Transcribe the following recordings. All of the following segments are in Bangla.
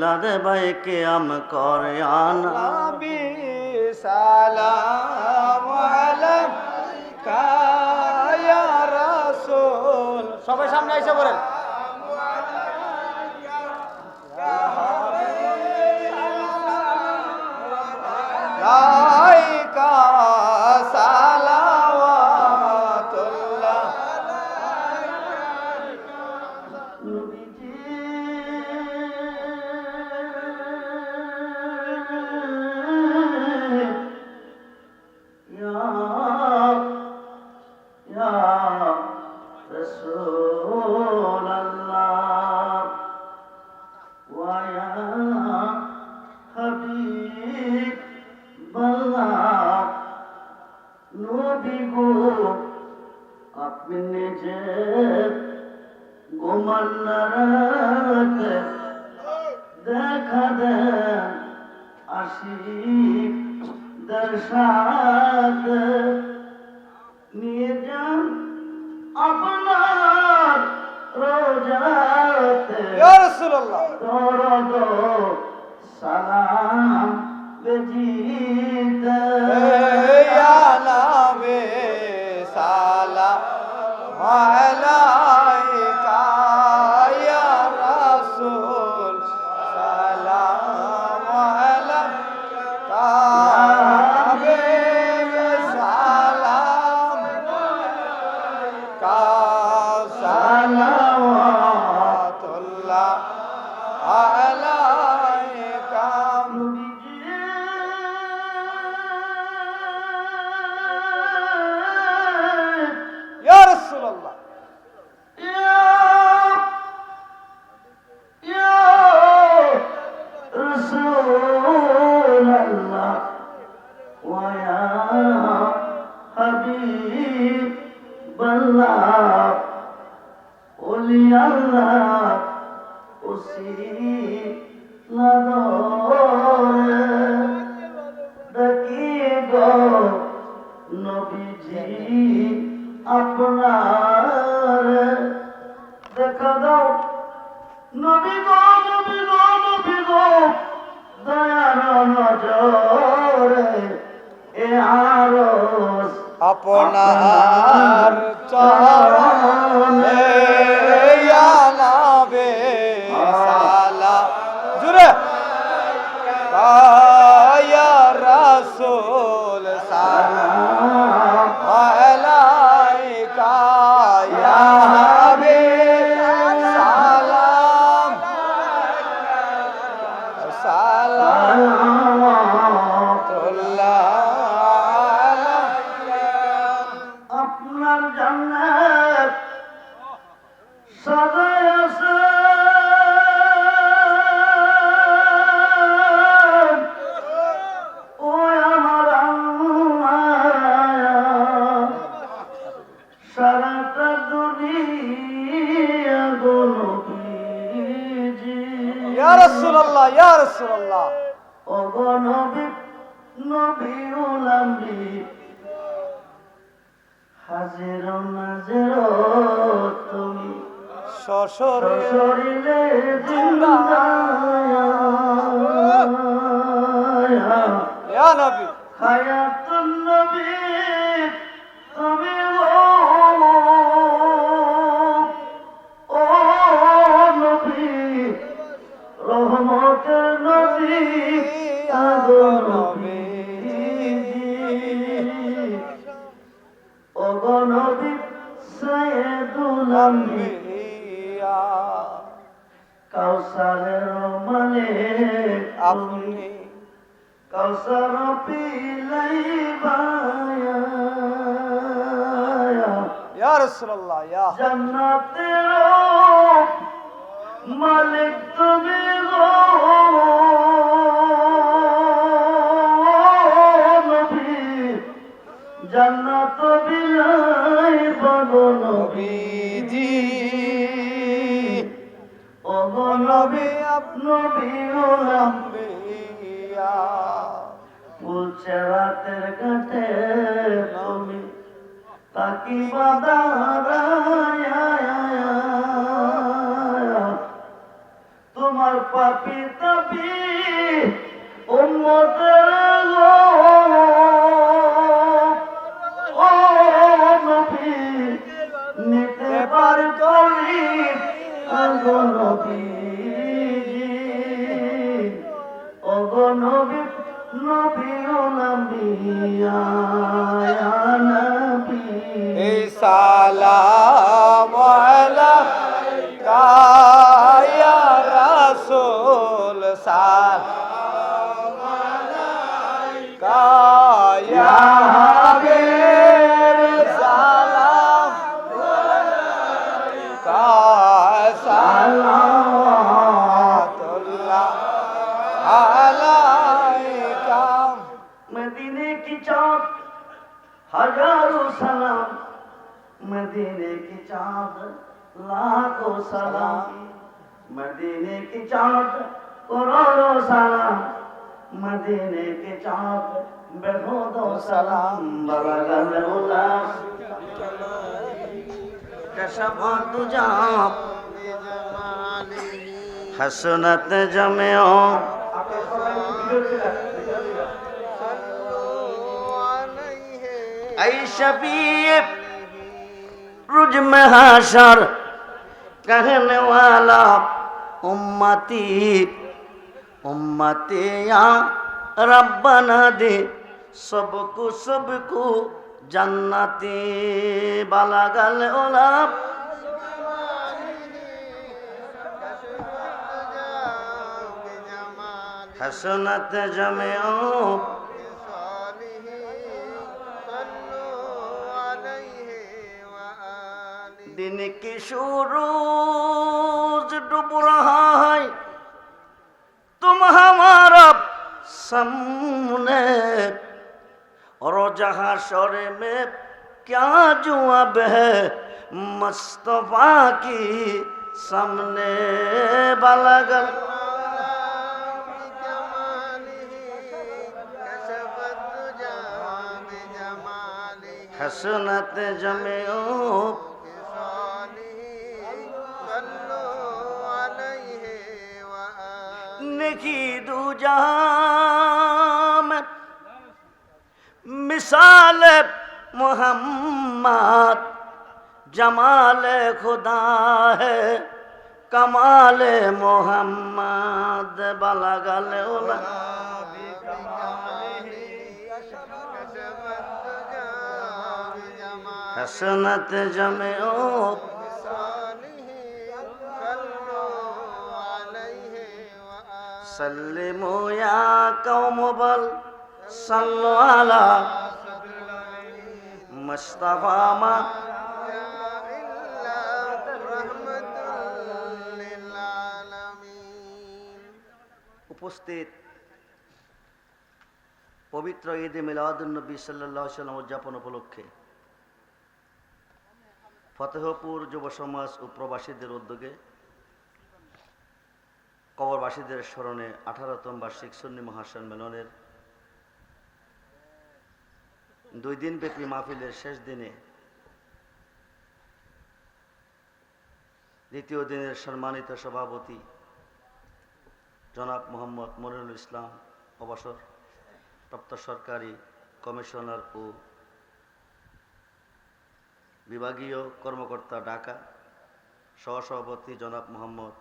লাদে ভাই কে আম করে আনাবি নবী সালাম আলাইকা ইয়া রাসূল। সবাই সামনে এসে পড়েন। আপনি নিজে গোমান্নারাতে দেখা দেন আশিক দর্শাত নিয়ে যান আপনার রোজাতে। ইয়া রাসূলুল্লাহ। আলাইকা আপনার দেখা দাও। নবী গো নবী গো নবী গো দয়ার নজরে এ আরস আপনার চরণে নবী উলাম্বি হাজির নাজের তুমি সশরে শরীরে জিন্দায়া। নবী হায়াতুন আম্বিয়া কাউসারের মালিক আপনি কাউসার পিলাই বায়া ইয়া রাসূলুল্লাহ ইয়া। জান্নাতের নবী নবী ও আম্বিয়া বলছে রাতের কাছে তুমি তাকি বাদা তোমার পাপি তাপি নবী আয়া নবী لاکھوں سلام۔ مدینے کی سلام۔ مدینے کی سلام۔ حسنت جمعوں۔ ای شبیب رجم حاشر کہنے والا امتی امتی یا ربنا دے سب کو سب کو جنتی بلغل اولاب حسنت جمعوں کی سروج ڈوب رہا ہے۔ تم ہمارا سمنے اور جہاں شورے میں کیا جواب ہے، مصطفیٰ کی سمنے بلگل حسنت جمعو निकी दू जहां मिसाल मोहम्मद जमाल खुदा है कमाल मोहम्मद बलगल उला हसनत जमेओ سلموا يا قوم بل صلوا على مصطفى উপস্থিত পবিত্র ঈদে মিলাদুলনবী সাল্লাহ সাল্লাম উদযাপন উপলক্ষে ফতেহপুর যুব সমাজ ও প্রবাসীদের উদ্যোগে কবরবাসীদের স্মরণে আঠারোতম বার্ষিক সুন্নি মহাসম্মেলনের দুই দিন ব্যাপী মাহফিলের শেষ দিনে, দ্বিতীয় দিনের সম্মানিত সভাপতি জনাব মোহাম্মদ মনিরুল ইসলাম অবসর প্রাপ্ত সরকারি কমিশনার ও বিভাগীয় কর্মকর্তা ঢাকা, সহসভাপতি জনাব মোহাম্মদ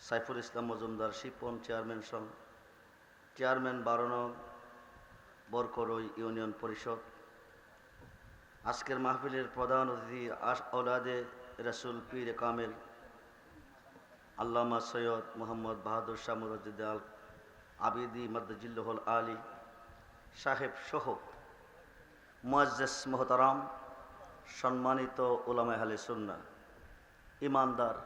সাইফুল ইসলাম মজুমদার, শিপন চেয়ারম্যান সং চেয়ারম্যান বারো নং বরকরই ইউনিয়ন পরিষদ। আজকের মাহফিলের প্রধান অতিথি ঔলাদে রসুল পীর কামেল, আল্লামা সৈয়দ মোহাম্মদ বাহাদুর শাহ আল আবিদি মদ্দজিল্লুল আলী সাহেব সহ মুআজ্জাজ মোহতারাম, সম্মানিত ওলামা হালে সুন্না ইমানদার